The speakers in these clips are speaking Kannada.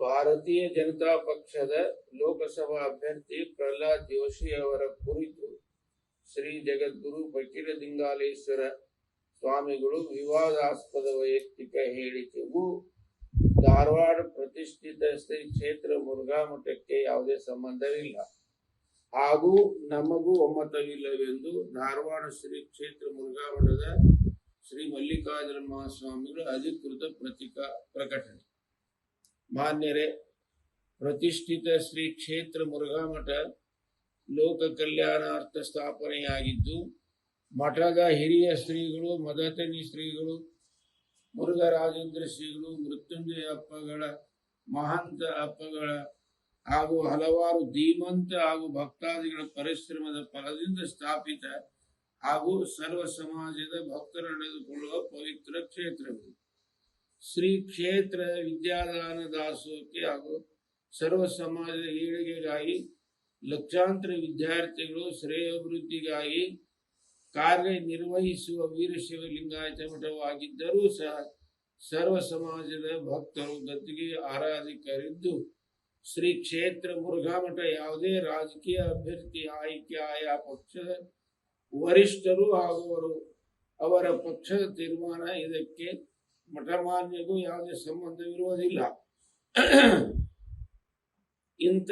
ಭಾರತೀಯ ಜನತಾ ಪಕ್ಷದ ಲೋಕಸಭಾ ಅಭ್ಯರ್ಥಿ ಪ್ರಹ್ಲಾದ್ ಜೋಶಿ ಅವರ ಕುರಿತು ಶ್ರೀ ಜಗದ್ಗುರು ಬಕೀರ ದಿಂಗಾಲೇಶ್ವರ ಸ್ವಾಮಿಗಳು ವಿವಾದಾಸ್ಪದ ವೈಯಕ್ತಿಕ ಹೇಳಿಕೆಗೂ ಧಾರವಾಡ ಪ್ರತಿಷ್ಠಿತ ಶ್ರೀ ಕ್ಷೇತ್ರ ಮುರುಘಾ ಮಠಕ್ಕೆ ಯಾವುದೇ ಸಂಬಂಧವಿಲ್ಲ. ಹಾಗೂ ನಮಗೂ ಒಮ್ಮತವಿಲ್ಲವೆಂದು ಧಾರವಾಡ ಶ್ರೀ ಕ್ಷೇತ್ರ ಮುರುಘಾ ಮಠದ ಶ್ರೀ ಮಲ್ಲಿಕಾರ್ಜುನ ಮಹಾಸ್ವಾಮಿಗಳು ಅಧಿಕೃತ ಪ್ರತಿಕಾ ಪ್ರಕಟಣೆ. ಮಾನ್ಯರೇ, ಪ್ರತಿಷ್ಠಿತ ಶ್ರೀ ಕ್ಷೇತ್ರ ಮುರುಘಾ ಮಠ ಲೋಕ ಕಲ್ಯಾಣಾರ್ಥ ಸ್ಥಾಪನೆಯಾಗಿದ್ದು, ಮಠದ ಹಿರಿಯ ಶ್ರೀಗಳು, ಮದತನಿ ಶ್ರೀಗಳು, ಮುರುಘರಾಜೇಂದ್ರ ಶ್ರೀಗಳು, ಮೃತ್ಯುಂಜಯ ಅಪ್ಪಗಳ, ಮಹಂತ ಅಪ್ಪಗಳ ಹಾಗೂ ಹಲವಾರು ಧೀಮಂತ ಹಾಗೂ ಭಕ್ತಾದಿಗಳ ಪರಿಶ್ರಮದ ಫಲದಿಂದ ಸ್ಥಾಪಿತ ಹಾಗೂ ಸರ್ವ ಸಮಾಜದ ಭಕ್ತರು ನಡೆದುಕೊಳ್ಳುವ ಪವಿತ್ರ ಕ್ಷೇತ್ರಗಳು ಶ್ರೀ ಕ್ಷೇತ್ರ ವಿದ್ಯಾದಾನ ದಾಸೋಹಕ್ಕೆ ಹಾಗೂ ಸರ್ವ ಸಮಾಜದ ಏಳಿಗೆಗಾಗಿ ಲಕ್ಷಾಂತರ ವಿದ್ಯಾರ್ಥಿಗಳು ಶ್ರೇಯಾಭಿವೃದ್ಧಿಗಾಗಿ ಕಾರ್ಯನಿರ್ವಹಿಸುವ ವೀರಶೈವ ಲಿಂಗಾಯತ ಮಠವಾಗಿದ್ದರೂ ಸಹ ಸರ್ವ ಸಮಾಜದ ಭಕ್ತರು ಗದ್ದಿಗೆ ಆರಾಧಿಕರಿದ್ದು, ಶ್ರೀ ಕ್ಷೇತ್ರ ಮುರುಘಾ ಮಠ ಯಾವುದೇ ರಾಜಕೀಯ ಅಭ್ಯರ್ಥಿ, ಆಯ್ಕೆ ಆಯಾ ಪಕ್ಷದ ವರಿಷ್ಠರು ಹಾಗೂ ಅವರು ಅವರ ಪಕ್ಷದ ತೀರ್ಮಾನ ಇದಕ್ಕೆ ಮಠಮಾನ್ಯಗೂ ಯಾವುದೇ ಸಂಬಂಧವಿರುವುದಿಲ್ಲ. ಇಂಥ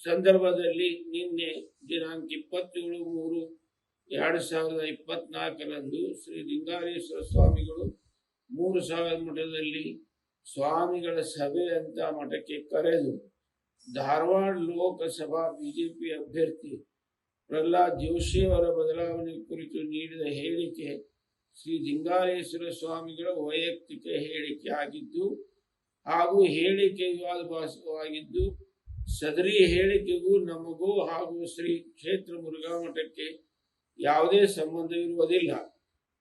ಸಂದರ್ಭದಲ್ಲಿ ನಿನ್ನೆ ದಿನಾಂಕ ಇಪ್ಪತ್ತೇಳು ಮೂರು ಎರಡು ಸಾವಿರದ ಇಪ್ಪತ್ನಾಲ್ಕರಂದು ಶ್ರೀ ಲಿಂಗಾರೇಶ್ವರ ಸ್ವಾಮಿಗಳು ಮೂರು ಸಾವಿರ ಮಠದಲ್ಲಿ ಸ್ವಾಮಿಗಳ ಸಭೆ ಅಂತ ಮಠಕ್ಕೆ ಕರೆದು ಧಾರವಾಡ ಲೋಕಸಭಾ ಬಿಜೆಪಿ ಅಭ್ಯರ್ಥಿ ಪ್ರಹ್ಲಾದ್ ಜೋಶಿ ಅವರ ಬದಲಾವಣೆ ಕುರಿತು ನೀಡಿದ ಹೇಳಿಕೆ ಶ್ರೀ ಲಿಂಗಾರೇಶ್ವರ ಸ್ವಾಮಿಗಳ ವೈಯಕ್ತಿಕ ಹೇಳಿಕೆ ಆಗಿದ್ದು ಹಾಗೂ ಹೇಳಿಕೆ ವಿವಾದಭಾಸವಾಗಿದ್ದು ಸದರಿ ಹೇಳಿಕೆಗೂ ನಮಗೂ ಹಾಗೂ ಶ್ರೀ ಕ್ಷೇತ್ರ ಮುರುಘಾ ಮಠಕ್ಕೆ ಯಾವುದೇ ಸಂಬಂಧವಿರುವುದಿಲ್ಲ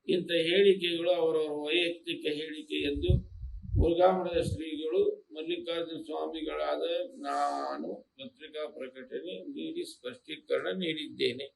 ಇಂಥ ಹೇಳಿಕೆಗಳು ಅವರವರ ವೈಯಕ್ತಿಕ ಹೇಳಿಕೆ ಎಂದು ಮುರುಘಾ ಮಠದ ಶ್ರೀಗಳು ಮಲ್ಲಿಕಾರ್ಜುನ ಸ್ವಾಮಿಗಳಾದ ನಾನು ಪತ್ರಿಕಾ ಪ್ರಕಟಣೆ ನೀಡಿ ಸ್ಪಷ್ಟೀಕರಣ ನೀಡಿದ್ದೇನೆ.